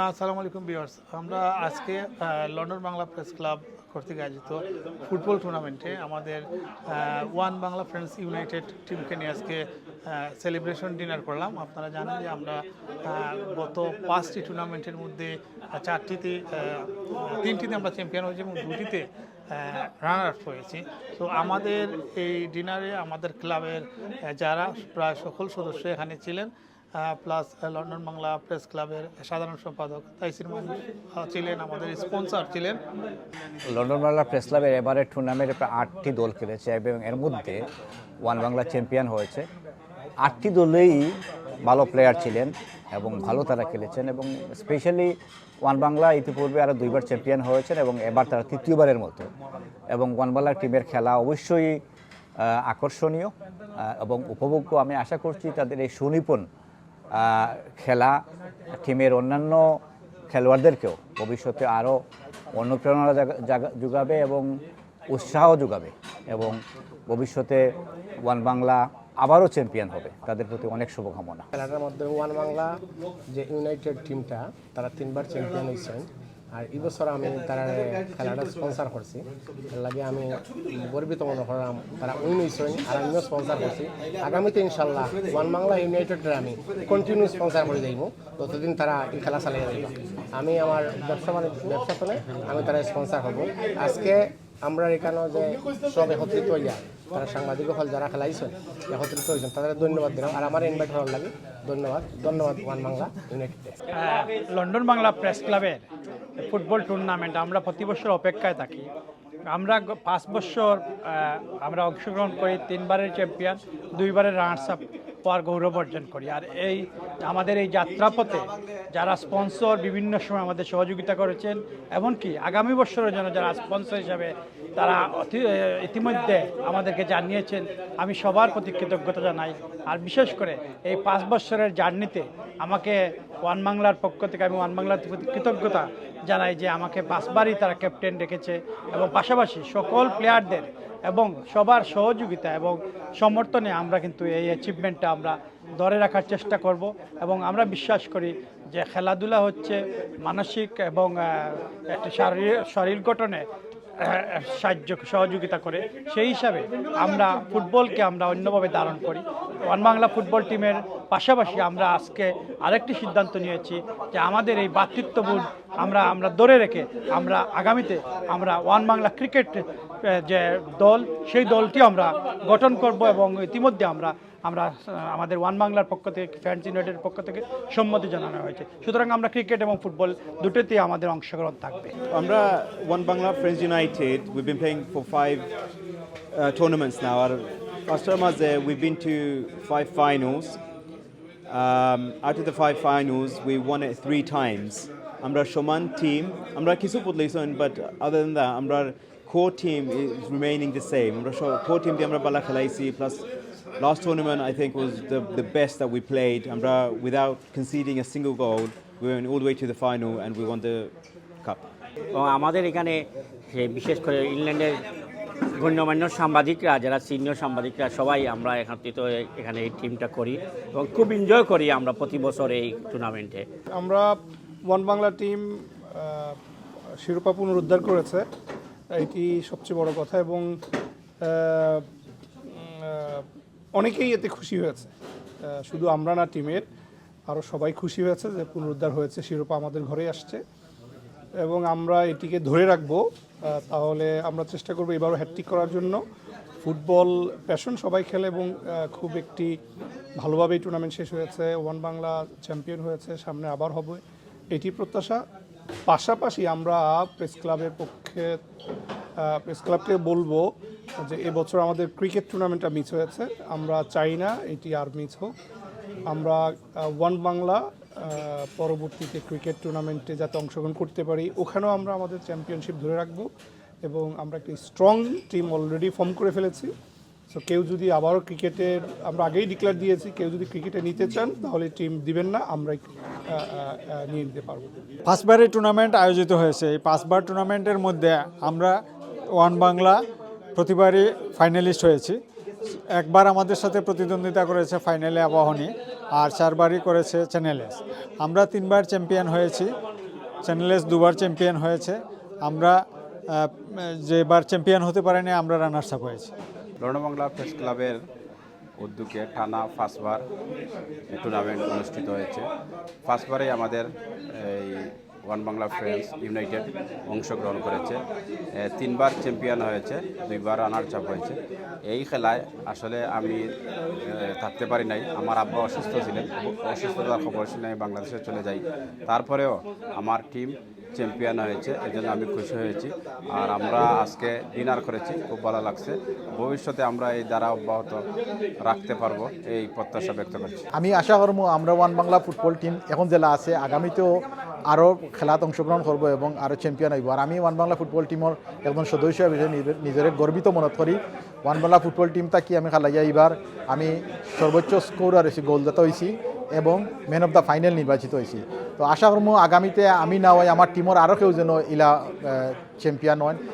আসসালামু আলাইকুম বিয়ার্স আমরা আজকে লন্ডন বাংলা প্রেস ক্লাব কর্তৃক আয়োজিত ফুটবল টুর্নামেন্টে আমাদের ওয়ান বাংলা ফ্রেন্ডস ইউনাইটেড টিমকে নিয়ে আজকে সেলিব্রেশন ডিনার করলাম। আপনারা জানেন যে আমরা গত পাঁচটি টুর্নামেন্টের মধ্যে চারটিতে তিনটিতে আমরা চ্যাম্পিয়ন হয়েছি এবং দুটিতে রানার আপ হয়েছি। তো আমাদের এই ডিনারে আমাদের ক্লাবের যারা প্রায় সকল সদস্য এখানে ছিলেন প্লাস লন্ডন বাংলা প্রেস ক্লাবের সাধারণ সম্পাদক তাইসির মাহমুদ ছিলেন আমাদের স্পন্সর ছিলেন। লন্ডন বাংলা প্রেস ক্লাবের এবারের টুর্নামেন্টে প্রায় আটটি দল খেলেছে এবং এর মধ্যে ওয়ান বাংলা চ্যাম্পিয়ন হয়েছে। আটটি দলেই ভালো প্লেয়ার ছিলেন এবং ভালো তারা খেলেছেন এবং স্পেশালি ওয়ান বাংলা ইতিপূর্বে আরও দুইবার চ্যাম্পিয়ন হয়েছেন এবং এবার তারা তৃতীয়বারের মতো। এবং ওয়ান বাংলা টিমের খেলা অবশ্যই আকর্ষণীয় এবং উপভোগ্য আমি আশা করছি তাদের এই সুনিপুণ খেলা টিমের অন্যান্য খেলোয়াড়দেরকেও ভবিষ্যতে আরও অনুপ্রেরণা যোগাবে এবং উৎসাহ যোগাবে এবং ভবিষ্যতে ওয়ান বাংলা আবারও চ্যাম্পিয়ন হবে। তাদের প্রতি অনেক শুভকামনা। খেলাটার মধ্যে ওয়ান বাংলা যে ইউনাইটেড টিমটা, তারা তিনবার চ্যাম্পিয়ন হয়েছেন। আর এই বছর আমি তারা খেলাটা স্পন্সার করছি। লাগে আমি গর্বিত মনে করলাম, তারা উনিশ হয়েছেন আর আমিও স্পন্সার করছি। আগামীতে ইনশাল্লাহ ওয়ান বাংলা ইউনাইটেডের আমি কন্টিনিউ স্পন্সার করে যাইব ততদিন তারা এই খেলা চালিয়ে যাইব আমি আমার ব্যবসা মানে ব্যবসা চলে, আমি তারা স্পন্সার হব। আজকে আমরা এখানেও যে সব একত্রিত হইয়া তারা সাংবাদিক হল, যারা খেলাইছেন একত্রিত হয়েছেন তাদের ধন্যবাদ দিলাম। আর আমার ইনভাইট হওয়ার লাগে, ধন্যবাদ। ধন্যবাদ, one Bangla united London Bangla press ক্লাবের ফুটবল টুর্নামেন্ট, আমরা প্রতি বছর অপেক্ষায় থাকি। আমরা পাঁচ বছর আমরা অংশগ্রহণ করি, তিনবারের চ্যাম্পিয়ন, দুইবারের রানার্স আপ হওয়ার গৌরব অর্জন করি। আর এই আমাদের এই যাত্রাপথে যারা স্পন্সর বিভিন্ন সময় আমাদের সহযোগিতা করেছেন, এমনকি আগামী বছরের জন্য যারা স্পন্সর হিসাবে তারা ইতিমধ্যে আমাদেরকে জানিয়েছেন, আমি সবার প্রতি কৃতজ্ঞতা জানাই। আর বিশেষ করে এই পাঁচ বছরের জার্নিতে আমাকে ওয়ান বাংলার পক্ষ থেকে আমি ওয়ান বাংলার প্রতি কৃতজ্ঞতা জানাই যে আমাকে পাঁচবারই তারা ক্যাপ্টেন রেখেছে এবং পাশাপাশি সকল প্লেয়ারদের এবং সবার সহযোগিতা এবং সমর্থনে আমরা কিন্তু এই অ্যাচিভমেন্টটা আমরা ধরে রাখার চেষ্টা করব এবং আমরা বিশ্বাস করি যে খেলাধুলা হচ্ছে মানসিক এবং একটি একটা শারীর গঠনে সাহায্য সহযোগিতা করে। সেই হিসাবে আমরা ফুটবলকে আমরা অন্যভাবে ধারণ করি। ওয়ান বাংলা ফুটবল টিমের পাশাপাশি আমরা আজকে আরেকটি সিদ্ধান্ত নিয়েছি যে আমাদের এই ভ্রাতৃত্ববোধ আমরা আমরা ধরে রেখে আমরা আগামীতে আমরা ওয়ান বাংলা ক্রিকেট যে দল, সেই দলটি আমরা গঠন করব এবং ইতিমধ্যে আমরা আমরা আমাদের ওয়ান বাংলার পক্ষ থেকে, ফ্যান্স ইউনাইটেডের পক্ষ থেকে সম্মতি জানানো হয়েছে। সুতরাং আমরা ক্রিকেট এবং ফুটবল দুটোতেই আমাদের অংশগ্রহণ থাকবে। আমরা one Bangla, friends United we been playing for five tournaments now R first time আজ we been two five finals after the five finals we won a three times আমরা সমান টিম আমরা কিছু বদলাইছ বাট আদার দ্যান দ্য আমরা co team is remaining the same আমরা কো team দিয়ে আমরা বালা খেলাইছি plus last tournament I think was the, the best that we played. Amra, without conceding a single goal, we went all the way to the final and we won the cup. এবং আমাদের এখানে বিশেষ করে ইংল্যান্ডের গণ্যমান্য সাংবাদিকরা যারা senior সাংবাদিকরা সবাই আমরা একত্রিত এখানে এই টিমটা করি এবং খুব এনজয় করি আমরা প্রতি বছর এই টুর্নামেন্টে আমরা ওয়ান বাংলা টিম শিরোপা পুনরুদ্ধার করেছে এটি সবচেয়ে বড় কথা এবং অনেকেই এতে খুশি হয়েছে। শুধু আমরা না, টিমের আরও সবাই খুশি হয়েছে যে পুনরুদ্ধার হয়েছে, শিরোপা আমাদের ঘরে আসছে। এবং আমরা এটিকে ধরে রাখব তাহলে আমরা চেষ্টা করব এবারও হ্যাট্রিক করার জন্য। ফুটবল প্যাশন সবাই খেলে এবং খুব একটি ভালোভাবেই টুর্নামেন্ট শেষ হয়েছে। ওয়ান বাংলা চ্যাম্পিয়ন হয়েছে, সামনে আবার হবে। এটি প্রত্যাশা। পাশাপাশি আমরা প্রেস ক্লাবের পক্ষে প্রেস ক্লাবকে বলব যে এবছর আমাদের ক্রিকেট টুর্নামেন্টটা মিস হয়েছে। আমরা চাই না এটি আর মিস হোক। আমরা ওয়ান বাংলা পরবর্তীতে ক্রিকেট টুর্নামেন্টে যাতে অংশগ্রহণ করতে পারি, ওখানেও আমরা আমাদের চ্যাম্পিয়নশিপ ধরে রাখব এবং আমরা একটি স্ট্রং টিম অলরেডি ফর্ম করে ফেলেছি। সো কেউ যদি আবারও ক্রিকেটের আমরা আগেই ডিক্লেয়ার দিয়েছি, কেউ যদি ক্রিকেটে নিতে চান, তাহলে টিম দিবেন না, আমরাই নিয়ে নিতে পারব। পাঁচবারের টুর্নামেন্ট আয়োজিত হয়েছে। এই পাঁচবার টুর্নামেন্টের মধ্যে আমরা ওয়ান বাংলা প্রতিবারই ফাইনালিস্ট হয়েছি। একবার আমাদের সাথে প্রতিদ্বন্দ্বিতা করেছে ফাইনালে আবাহনী, আর চারবারই করেছে চ্যানেলেস আমরা তিনবার চ্যাম্পিয়ন হয়েছি। চ্যানেলেস দুবার চ্যাম্পিয়ন হয়েছে। আমরা যেবার চ্যাম্পিয়ন হতে পারিনি, আমরা রানার্স আপ হয়েছি। লন্ডনবাংলা প্রেস ক্লাবের উদ্যোগে টানা ফার্স্টবার টুর্নামেন্ট অনুষ্ঠিত হয়েছে। ফার্স্টবারে আমাদের এই ওয়ান বাংলা ফ্রেন্ডস ইউনাইটেড অংশগ্রহণ করেছে। তিনবার চ্যাম্পিয়ন হয়েছে, দুইবার রানার চাপ হয়েছে। এই খেলায় আসলে আমি থাকতে পারি নাই। আমার আব্বা অসুস্থ ছিলেন, অসুস্থতার খবর শুনে আমি বাংলাদেশে চলে যাই। তারপরেও আমার টিম চ্যাম্পিয়ন হয়েছে এই জন্য আমি খুশি হয়েছি। আর আমরা আজকে ডিনার করেছি, খুব ভালো লাগছে। ভবিষ্যতে আমরা এই দ্বারা অব্যাহত রাখতে পারব, এই প্রত্যাশা ব্যক্ত করছি। আমি আশা করব আমরা ওয়ান বাংলা ফুটবল টিম এখন জেলা আছে, আগামীতেও আরও খেলাত অংশগ্রহণ করব এবং আরও চ্যাম্পিয়ন হইব। আর আমি ওয়ান বাংলা ফুটবল টিমের একজন সদস্য হিসেবে নিজে- নিজের গর্বিত মনত করি। ওয়ান বাংলা ফুটবল টিমটা কি আমি খেলাইয়া এইবার আমি সর্বোচ্চ স্কোর আর গোলদাতা হয়েছি এবং ম্যান অফ দ্য ফাইনাল নির্বাচিত হয়েছি তো আশা করব আগামীতে আমি না হয় আমার টিমের আরও কেউ যেন ইলা চ্যাম্পিয়ন হয়।